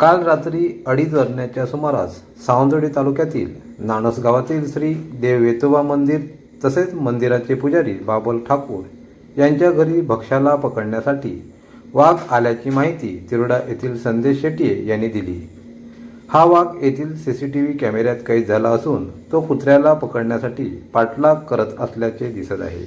काल रात्री अडीच वाजण्याच्या सुमारास सावंतवाडी तालुक्यातील नाणस गावातील श्री देव वेतोबा मंदिर तसेच मंदिराचे पुजारी बाबल ठाकूर यांच्या घरी भक्ष्याला पकडण्यासाठी वाघ आल्याची माहिती तिरोडा येथील संदेश शेट्ये यांनी दिली. हा वाघ येथील सी सी टी व्ही कॅमेऱ्यात कैद झाला असून तो कुत्र्याला पकडण्यासाठी पाठलाग करत असल्याचे दिसत आहे.